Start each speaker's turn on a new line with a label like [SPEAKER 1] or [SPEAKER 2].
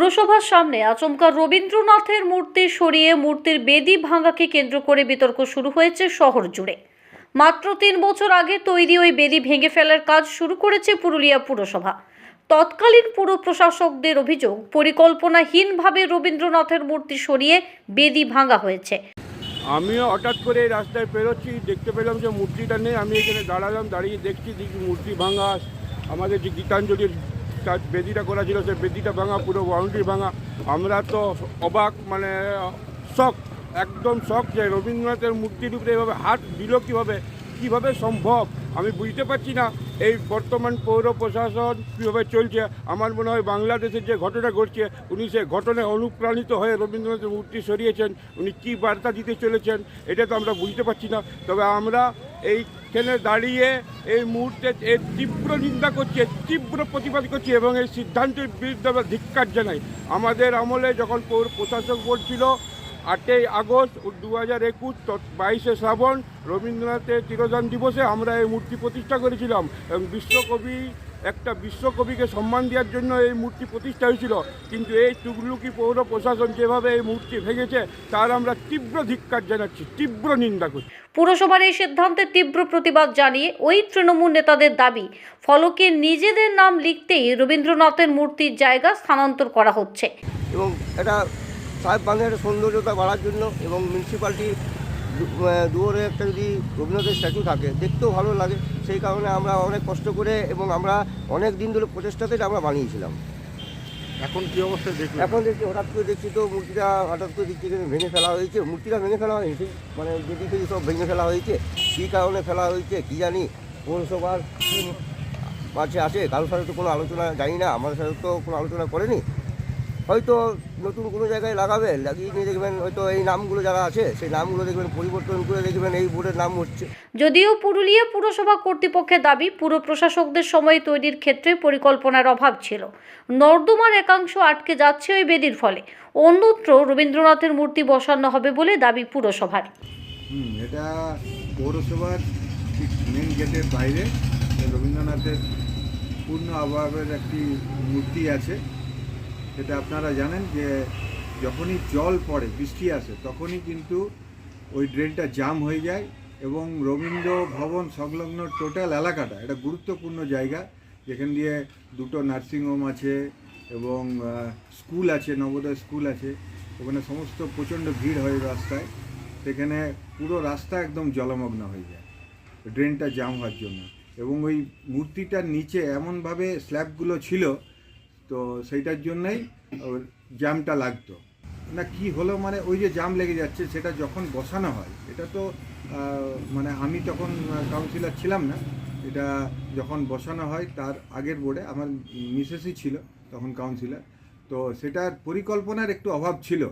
[SPEAKER 1] পুরসভার সামনে আচমকা রবীন্দ্রনাথের মূর্তি সরিয়ে মূর্তির বেদি ভাঙাকে কেন্দ্র করে বিতর্ক শুরু হয়েছে শহর জুড়ে। মাত্র তিন বছর আগে তৈরি ওই বেদি ভেঙে ফেলার কাজ শুরু করেছে পুরুলিয়া পুরসভা। তৎকালীন পুর প্রশাসকদের অভিযোগ, পরিকল্পনাহীনভাবে রবীন্দ্রনাথের মূর্তি সরিয়ে বেদি ভাঙা হয়েছে।
[SPEAKER 2] আমিও হঠাৎ করে রাস্তায় পেরোচ্ছি, দেখতে পেলাম যে মূর্তিটা নেই, আমি এখানে দাঁড়ালাম, দাঁড়িয়ে দেখছি দেখি মূর্তি ভাঙা, আমাদের যে গীতাঞ্জলির কাজ বেদিটা করা ছিল সেই বেদিটা ভাঙা, পুরো বাউন্ডারি ভাঙা। আমরা তো অবাক মানে শখ একদম শখ যে রবীন্দ্রনাথের মূর্তির উপরে এভাবে হাত দিল কীভাবে? কীভাবে সম্ভব? আমি বুঝতে পারছি না। এই বর্তমান পৌর প্রশাসন কীভাবে চলছে? আমার মনে হয় বাংলাদেশের যে ঘটনা ঘটছে, উনি সে ঘটনায় অনুপ্রাণিত হয়ে রবীন্দ্রনাথের মূর্তি সরিয়েছেন। উনি কী বার্তা দিতে চলেছেন, এটা তো আমরা বুঝতে পারছি না। তবে আমরা এইখানে দাঁড়িয়ে এই মুহূর্তে এর তীব্র নিন্দা করছে তীব্র প্রতিবাদ করছি এবং এই সিদ্ধান্তের বিরুদ্ধে আমরা ধিক্কার জানাই। আমাদের আমলে যখন পৌর প্রশাসক বলছিল আটই আগস্ট দু হাজার একুশ বাইশে শ্রাবণ রবীন্দ্রনাথের তিরোধান দিবসে আমরা এই মূর্তি প্রতিষ্ঠা করেছিলাম এবং বিশ্বকবি একটা বিশ্বকবিকে সম্মান দেওয়ার জন্য এই মূর্তি প্রতিষ্ঠা হয়েছিল। কিন্তু এই টুকলুকি পৌর প্রশাসন যেভাবে এই মূর্তি ভেঙেছে তার আমরা তীব্র ধিক্কার জানাচ্ছি তীব্র নিন্দা করছি।
[SPEAKER 1] পুরসভার এই সিদ্ধান্তের তীব্র প্রতিবাদ জানিয়ে ওই তৃণমূল নেতাদের দাবি ফলকে নিজেদের নাম লিখতেই রবীন্দ্রনাথের মূর্তির জায়গা স্থানান্তর করা হচ্ছে।
[SPEAKER 3] এবং এটা সাহেব বাঁধের সৌন্দর্যতা বাড়ার জন্য এবং মিউনিসিপ্যালিটি দুয়ারে একটা যদি রবীন্দ্রনাথের স্ট্যাচু থাকে দেখতেও ভালো লাগে। সেই কারণে আমরা অনেক কষ্ট করে এবং আমরা অনেক দিন ধরে প্রচেষ্টাতে আমরা বানিয়েছিলাম।
[SPEAKER 2] এখন কি অবস্থা দেখলেন?
[SPEAKER 3] এখন দেখছি হঠাৎ করে দেখছি তো মূর্তিটা হঠাৎ করে দেখছি ভেঙে ফেলা হয়েছে। মূর্তিটা ভেঙে ফেলা হয়নি সেই মানে যদি ফেদি সব ভেঙে ফেলা হয়েছে কী কারণে ফেলা হয়েছে কী জানি পৌরসভার কী মাঝে আছে কারোর সাথে তো কোনো আলোচনা জানি না আমাদের সাথে তো কোনো আলোচনা করেনি। হয়তো নতুন কোনো জায়গায় লাগাবে লাগিয়ে নিয়ে দেখবেন হয়তো এই নামগুলো যারা আছে সেই নামগুলো দেখবেন পরিবর্তন করে দেখবেন এই বোর্ডের নাম হচ্ছে।
[SPEAKER 1] যদিও পুরুলিয়া পুরসভা কর্তৃপক্ষের দাবি পুর প্রশাসকদের সময় তৈরির ক্ষেত্রে পরিকল্পনার অভাব ছিল। নর্দমার একাংশ আটকে যাচ্ছে ওই বেদির ফলে। অন্যত্র রবীন্দ্রনাথের মূর্তি বসানো হবে বলে দাবি পুরসভার।
[SPEAKER 4] এটা পৌরসভার ঠিক মেন গেটের বাইরে। রবীন্দ্রনাথের পূর্ণ অভাবের একটি মূর্তি আছে। সেটা আপনারা জানেন যে যখনই জল পড়ে, বৃষ্টি আসে, তখনই কিন্তু ওই ড্রেনটা জাম হয়ে যায় এবং রবীন্দ্র ভবন সংলগ্ন টোটাল এলাকাটা, এটা গুরুত্বপূর্ণ জায়গা, যেখান দিয়ে দুটো নার্সিংহোম আছে এবং স্কুল আছে, নবোদয় স্কুল আছে, ওখানে সমস্ত প্রচণ্ড ভিড় হয় রাস্তায়, সেখানে পুরো রাস্তা একদম জলমগ্ন হয়ে যায়, ড্রেনটা জাম হওয়ার জন্য। এবং ওই মূর্তিটার নিচে এমনভাবে স্ল্যাবগুলো ছিল তো সেইটার জন্যই ওর জ্যামটা লাগতো। না কি হলো মানে ওই যে জাম লেগে যাচ্ছে সেটা যখন বসানো হয় এটা তো মানে আমি তখন কাউন্সিলর ছিলাম না এটা যখন বসানো হয় তার আগের বোর্ডে আমার মিসেসই ছিল তখন কাউন্সিলর তো সেটার পরিকল্পনার একটু অভাব ছিল।